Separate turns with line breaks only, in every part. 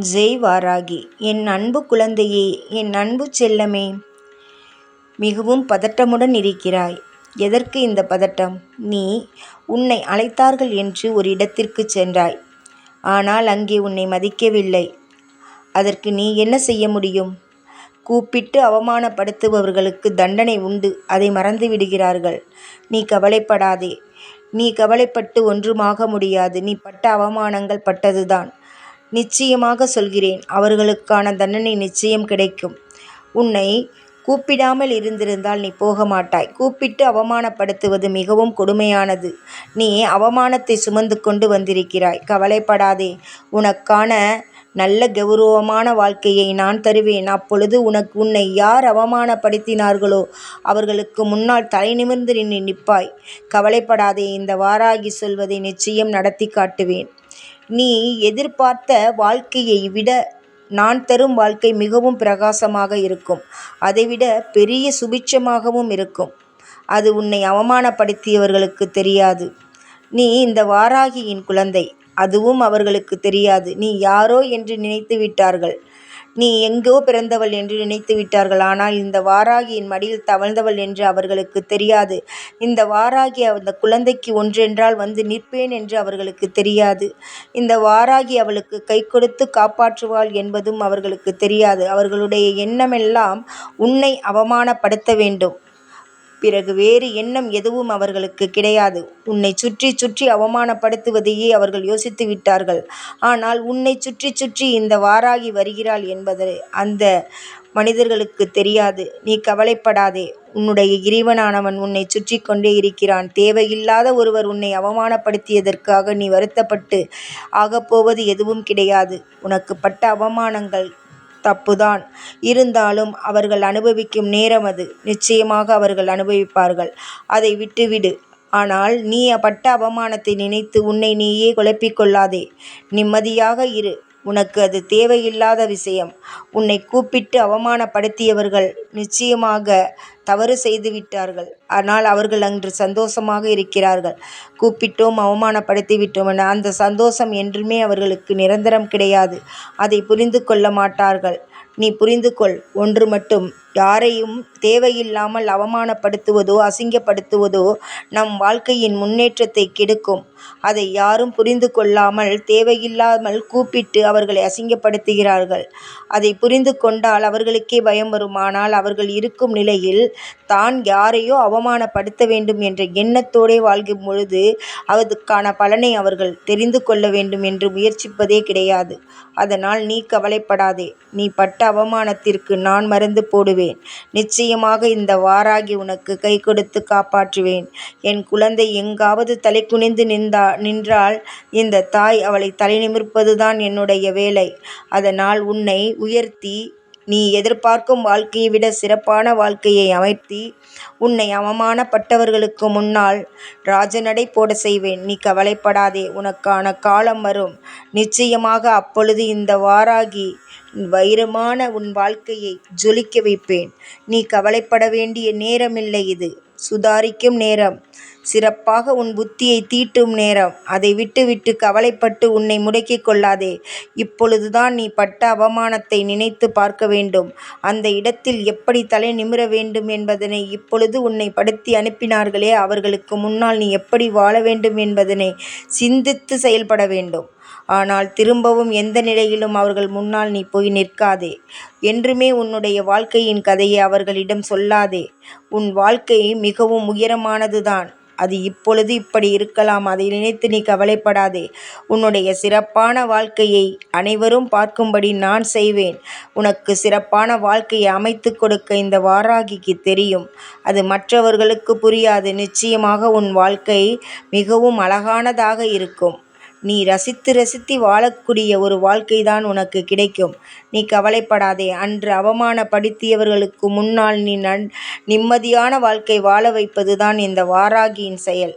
ஜெய் வாராகி என் அன்பு குழந்தையே என் அன்பு செல்லமே. மிகவும் பதட்டமுடன் இருக்கிறாய். எதற்கு இந்த பதட்டம்? நீ உன்னை அழைத்தார்கள் என்று ஒரு இடத்திற்கு சென்றாய். ஆனால் அங்கே உன்னை மதிக்கவில்லை. அதற்கு நீ என்ன செய்ய முடியும்? கூப்பிட்டு அவமானப்படுத்துபவர்களுக்கு தண்டனை உண்டு. அதை மறந்து விடுகிறார்கள். நீ கவலைப்படாதே. நீ கவலைப்பட்டு ஒன்றுமாக முடியாது. நீ பட்ட அவமானங்கள் பட்டதுதான். நிச்சயமாக சொல்கிறேன் அவர்களுக்கான தண்டனை நிச்சயம் கிடைக்கும். உன்னை கூப்பிடாமல் இருந்திருந்தால் நீ போக மாட்டாய் கூப்பிட்டு அவமானப்படுத்துவது மிகவும் கொடுமையானது. நீ அவமானத்தை சுமந்து கொண்டு வந்திருக்கிறாய். கவலைப்படாதே. உனக்கான நல்ல கௌரவமான வாழ்க்கையை நான் தருவேன். அப்பொழுது உனக்கு உன்னை யார் அவமானப்படுத்தினார்களோ அவர்களுக்கு முன்னால் தலை நிமிர்ந்து நின்று நிற்பாய். கவலைப்படாதே. இந்த வாராகி சொல்வதை நிச்சயம் நடத்தி காட்டுவேன். நீ எதிர்பார்த்த வாழ்க்கையை விட நான் தரும் வாழ்க்கை மிகவும் பிரகாசமாக இருக்கும். அதைவிட பெரிய சுபிட்சமாகவும் இருக்கும். அது உன்னை அவமானப்படுத்தியவர்களுக்கு தெரியாது. நீ இந்த வாராகியின் குழந்தை. அதுவும் அவர்களுக்கு தெரியாது. நீ யாரோ என்று நினைத்து விட்டார்கள் நீ எங்கோ பிறந்தவள் என்று நினைத்து விட்டார்கள். ஆனால் இந்த வாராகியின் மடியில் தவழ்ந்தவள் என்று அவர்களுக்கு தெரியாது. இந்த வாராகி அந்த குழந்தைக்கு ஒன்றென்றால் வந்து நிற்பேன் என்று அவர்களுக்கு தெரியாது. இந்த வாராகி அவளுக்கு கை கொடுத்து காப்பாற்றுவாள் என்பதும் அவர்களுக்கு தெரியாது. அவர்களுடைய எண்ணமெல்லாம் உன்னை அவமானப்படுத்த வேண்டும். பிறகு வேறு எண்ணம் எதுவும் அவர்களுக்கு கிடையாது. உன்னை சுற்றி சுற்றி அவமானப்படுத்துவதையே அவர்கள் யோசித்து விட்டார்கள். ஆனால் உன்னை சுற்றி சுற்றி இந்த வாராகி வருகிறாள் என்பது அந்த மனிதர்களுக்கு தெரியாது. நீ கவலைப்படாதே. உன்னுடைய இறைவனானவன் உன்னை சுற்றி கொண்டே இருக்கிறான். தேவையில்லாத ஒருவர் உன்னை அவமானப்படுத்தியதற்காக நீ வருத்தப்பட்டு ஆகப்போவது எதுவும் கிடையாது. உனக்கு பட்ட அவமானங்கள் தப்புதான். இருந்தாலும் அவர்கள் அனுபவிக்கும் நேரம் அது. நிச்சயமாக அவர்கள் அனுபவிப்பார்கள். அதை விட்டுவிடு. ஆனால் நீ பட்ட அவமானத்தை நினைத்து உன்னை நீயே குழப்பிக் கொள்ளாதே. நிம்மதியாக இரு. உனக்கு அது தேவையில்லாத விஷயம். உன்னை கூப்பிட்டு அவமானப்படுத்தியவர்கள் நிச்சயமாக தவறு செய்து விட்டார்கள் ஆனால் அவர்கள் அன்று சந்தோஷமாக இருக்கிறார்கள். கூப்பிட்டோம் அவமானப்படுத்தி விட்டோம் என அந்த சந்தோஷம் என்றுமே அவர்களுக்கு நிரந்தரம் கிடையாது. அதை புரிந்து கொள்ள மாட்டார்கள். நீ புரிந்து கொள் ஒன்று மட்டும் யாரையும் தேவையில்லாமல் அவமானப்படுத்துவதோ அசிங்கப்படுத்துவதோ நம் வாழ்க்கையின் முன்னேற்றத்தை கெடுக்கும். அதை யாரும் புரிந்து கொள்ளாமல் தேவையில்லாமல் கூப்பிட்டு அவர்களை அசிங்கப்படுத்துகிறார்கள். அதை புரிந்து கொண்டால் அவர்களுக்கே பயம் வரும். ஆனால் அவர்கள் இருக்கும் நிலையில் தான் யாரையோ அவமானப்படுத்த வேண்டும் என்ற எண்ணத்தோடே வாழ்கும் பொழுது அதற்கான பலனை அவர்கள் தெரிந்து கொள்ள வேண்டும் என்று முயற்சிப்பதே கிடையாது. அதனால் நீ கவலைப்படாதே. நீ பட்ட அவமானத்திற்கு நான் மருந்து போடுவேன். நிச்சயமாக இந்த வாராகி உனக்கு கை கொடுத்து காப்பாற்றுவேன். என் குழந்தை எங்காவது தலை குனிந்து நின்றா நின்றால் இந்த தாய் அவளை தலை நிமிர்ப்பதுதான் என்னுடைய வேலை. அதனால் உன்னை உயர்த்தி நீ எதிர்பார்க்கும் வாழ்க்கையை விட சிறப்பான வாழ்க்கையை அமைத்தி உன்னை அவமானப்பட்டவர்களுக்கு முன்னால் ராஜநடை போட செய்வேன். நீ கவலைப்படாதே உனக்கான காலம் வரும். நிச்சயமாக அப்பொழுது இந்த வாராகி வைரமான உன் வாழ்க்கையை ஜொலிக்க வைப்பேன். நீ கவலைப்பட வேண்டிய நேரமில்லை இது. சுதாரிக்கும் நேரம். சிறப்பாக உன் புத்தியை தீட்டும் நேரம். அதை விட்டுவிட்டு கவலைப்பட்டு உன்னை முடக்கிக் கொள்ளாதே. இப்பொழுதுதான் நீ பட்ட அவமானத்தை நினைத்து பார்க்க வேண்டும். அந்த இடத்தில் எப்படி தலை நிமிர வேண்டும் என்பதனை இப்பொழுது உன்னை படுத்தி அனுப்பினார்களே அவர்களுக்கு முன்னால் நீ எப்படி வாழ வேண்டும் என்பதனை சிந்தித்து செயல்பட வேண்டும். ஆனால் திரும்பவும் எந்த நிலையிலும் அவர்கள் முன்னால் நீ போய் நிற்காதே. என்றுமே உன்னுடைய வாழ்க்கையின் கதையை அவர்களிடம் சொல்லாதே. உன் வாழ்க்கை மிகவும் உயரமானதுதான். அது இப்பொழுது இப்படி இருக்கலாம் அதை நினைத்து நீ கவலைப்படாதே. உன்னுடைய சிறப்பான வாழ்க்கையை அனைவரும் பார்க்கும்படி நான் செய்வேன். உனக்கு சிறப்பான வாழ்க்கையை அமைத்து கொடுக்க இந்த வாராகிக்கு தெரியும். அது மற்றவர்களுக்கு புரியாது. நிச்சயமாக உன் வாழ்க்கை மிகவும் அழகானதாக இருக்கும். நீ ரசித்து ரசித்து வாழக்கூடிய ஒரு வாழ்க்கை தான் உனக்கு கிடைக்கும். நீ கவலைப்படாதே. அன்று அவமானப்படுத்தியவர்களுக்கு முன்னால் நீ நன் நிம்மதியான வாழ்க்கை வாழ வைப்பது தான் இந்த வாராகியின் செயல்.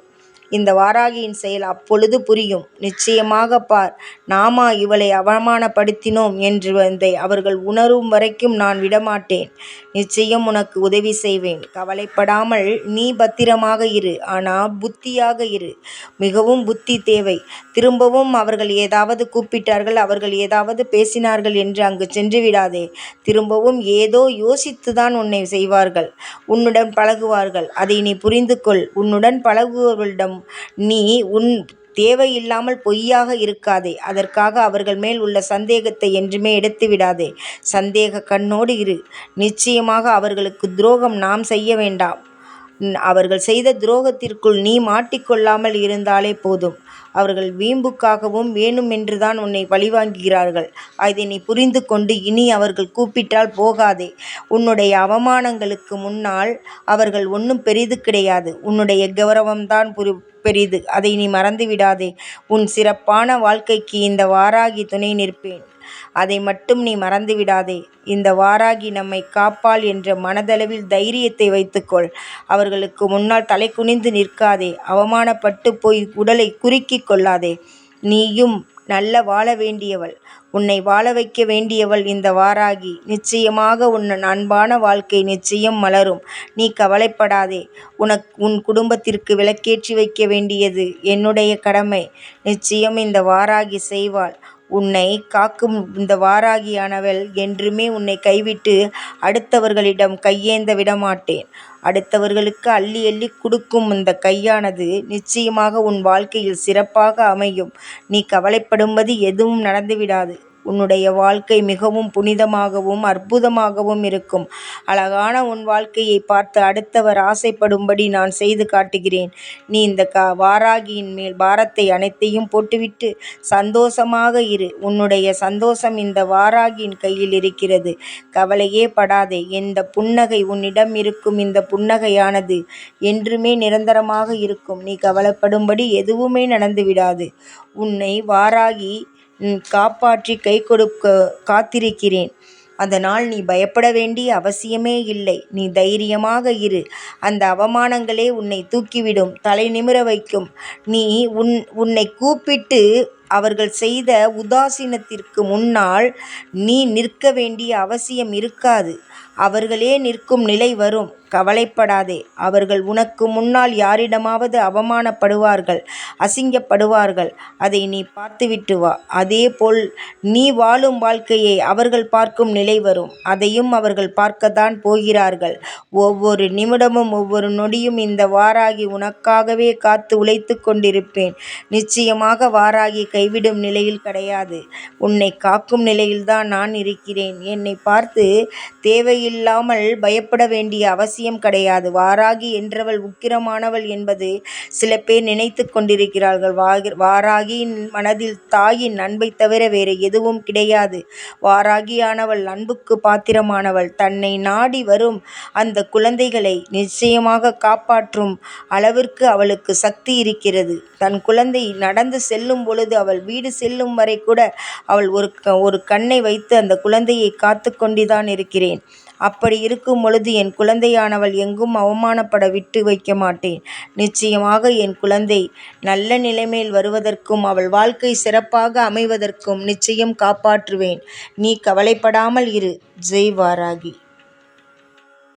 இந்த வாராகியின் செயல் அப்பொழுது புரியும். நிச்சயமாகப் பார். நாமா இவளை அவமானப்படுத்தினோம் என்பதை அவர்கள் உணரும் வரைக்கும் நான் விடமாட்டேன். நிச்சயம் உனக்கு உதவி செய்வேன். கவலைப்படாமல் நீ பத்திரமாக இரு. ஆனால் புத்தியாக இரு. மிகவும் புத்தி தேவை. திரும்பவும் அவர்கள் ஏதாவது கூப்பிட்டார்கள் அவர்கள் ஏதாவது பேசினார்கள் என்று அங்கு சென்றுவிடாதே. திரும்பவும் ஏதோ யோசித்துதான் உன்னை செய்வார்கள். உன்னுடன் பழகுவார்கள். அதை நீ புரிந்து கொள். உன்னுடன் பழகுபவர்களிடம் நீ உன் தேவையில்லாமல் பொய்யாக இருக்காதே. அதற்காக அவர்கள் மேல் உள்ள சந்தேகத்தை என்றுமே எடுத்து விடாதே சந்தேக கண்ணோடு இரு. நிச்சயமாக அவர்களுக்கு துரோகம் நாம் செய்ய வேண்டாம். அவர்கள் செய்த துரோகத்திற்குள் நீ மாட்டிக்கொள்ளாமல் இருந்தாலே போதும். அவர்கள் வீம்புக்காகவும் வேணுமென்றுதான் உன்னை பழிவாங்குகிறார்கள். அதை நீ புரிந்து கொண்டு இனி அவர்கள் கூப்பிட்டால் போகாதே. உன்னுடைய அவமானங்களுக்கு முன்னால் அவர்கள் ஒன்றும் பெரிது கிடையாது. உன்னுடைய கௌரவம்தான் புரி பெரிது. அதை நீ மறந்துவிடாதே. உன் சிறப்பான வாழ்க்கைக்கு இந்த வாராகி துணை நிற்பேன். அதை மட்டும் நீ மறந்துவிடாதே. இந்த வாராகி நம்மை காப்பாள் என்ற மனதளவில் தைரியத்தை வைத்துக்கொள். அவர்களுக்கு முன்னால் தலை குனிந்து நிற்காதே. அவமானப்பட்டு போய் உடலை குறுக்கி கொள்ளாதே. நீயும் நல்ல வாழ வேண்டியவள். உன்னை வாழ வைக்க வேண்டியவள் இந்த வாராகி. நிச்சயமாக உன் அன்பான வாழ்க்கை நிச்சயம் மலரும். நீ கவலைப்படாதே. உன் குடும்பத்திற்கு விளக்கேற்றி வைக்க வேண்டியது என்னுடைய கடமை. நிச்சயம் இந்த வாராகி செய்வாள். உன்னை காக்கும் இந்த வாராகியானவள் என்றுமே உன்னை கைவிட்டு அடுத்தவர்களிடம் கையேந்த விடமாட்டேன். அடுத்தவர்களுக்கு அள்ளி அள்ளி கொடுக்கும் இந்த கையானது நிச்சயமாக உன் வாழ்க்கையில் சிறப்பாக அமையும். நீ கவலைப்படும்படி எதுவும் நடந்துவிடாது. உன்னுடைய வாழ்க்கை மிகவும் புனிதமாகவும் அற்புதமாகவும் இருக்கும். அழகான உன் வாழ்க்கையை பார்த்து அடுத்தவர் ஆசைப்படும்படி நான் செய்து காட்டுகிறேன். நீ இந்த வாராகியின் மேல் பாரத்தை அனைத்தையும் போட்டுவிட்டு சந்தோஷமாக இரு. உன்னுடைய சந்தோஷம் இந்த வாராகியின் கையில் இருக்கிறது. கவலையே படாதே. இந்த புன்னகை உன்னிடம் இருக்கும் இந்த புன்னகையானது என்றுமே நிரந்தரமாக இருக்கும். நீ கவலைப்படும்படி எதுவுமே நடந்துவிடாது. உன்னை வாராகி காப்பாற்றிக் கொடுக்க காத்திருக்கிறேன். அதனால் நீ பயப்பட வேண்டிய அவசியமே இல்லை. நீ தைரியமாக இரு. அந்த அவமானங்களே உன்னை தூக்கிவிடும். தலை நிமிர வைக்கும். நீ உன் உன்னை கூப்பிட்டு அவர்கள் செய்த உதாசீனத்திற்கு முன்னால் நீ நிற்க வேண்டிய அவசியம் இருக்காது. அவர்களே நிற்கும் நிலை வரும். கவலைப்படாதே. அவர்கள் உனக்கு முன்னால் யாரிடமாவது அவமானப்படுவார்கள். அசிங்கப்படுவார்கள். அதை நீ பார்த்துவிட்டு வா. அதேபோல் நீ வாழும் வாழ்க்கையை அவர்கள் பார்க்கும் நிலை வரும். அதையும் அவர்கள் பார்க்கத்தான் போகிறார்கள். ஒவ்வொரு நிமிடமும் ஒவ்வொரு நொடியும் இந்த வாராகி உனக்காகவே காத்து உழைத்துக் கொண்டிருப்பேன். நிச்சயமாக வாராகி கைவிடும் நிலையில் கிடையாது. உன்னை காக்கும் நிலையில்தான் நான் இருக்கிறேன். என்னை பார்த்து தேவையில்லாமல் பயப்பட வேண்டிய அவசியம் கிடையாது. வாராகி என்றவள் உக்கிரமானவள் என்பது சில பேர் நினைத்து கொண்டிருக்கிறார்கள். வாராகியின் மனதில் தாயின் அன்பைத் தவிர வேறு எதுவும் கிடையாது. வாராகியானவள் அன்புக்கு பாத்திரமானவள். தன்னை நாடி வரும் அந்த குழந்தைகளை நிச்சயமாக காப்பாற்றும் அளவிற்கு அவளுக்கு சக்தி இருக்கிறது. தன் குழந்தை நடந்து செல்லும் பொழுது அவள் வீடு செல்லும் வரை கூட அவள் ஒரு ஒரு கண்ணை வைத்து அந்த குழந்தையை காத்து கொண்டுதான் இருக்கிறேன். அப்படி இருக்கும் பொழுது என் குழந்தையானவள் எங்கும் அவமானப்பட விட்டு வைக்க மாட்டேன். நிச்சயமாக என் குழந்தை நல்ல நிலைமையில் வருவதற்கும் அவள் வாழ்க்கை சிறப்பாக அமைவதற்கும் நிச்சயம் காப்பாற்றுவேன். நீ கவலைப்படாமல் இரு. ஜெய் வாராகி.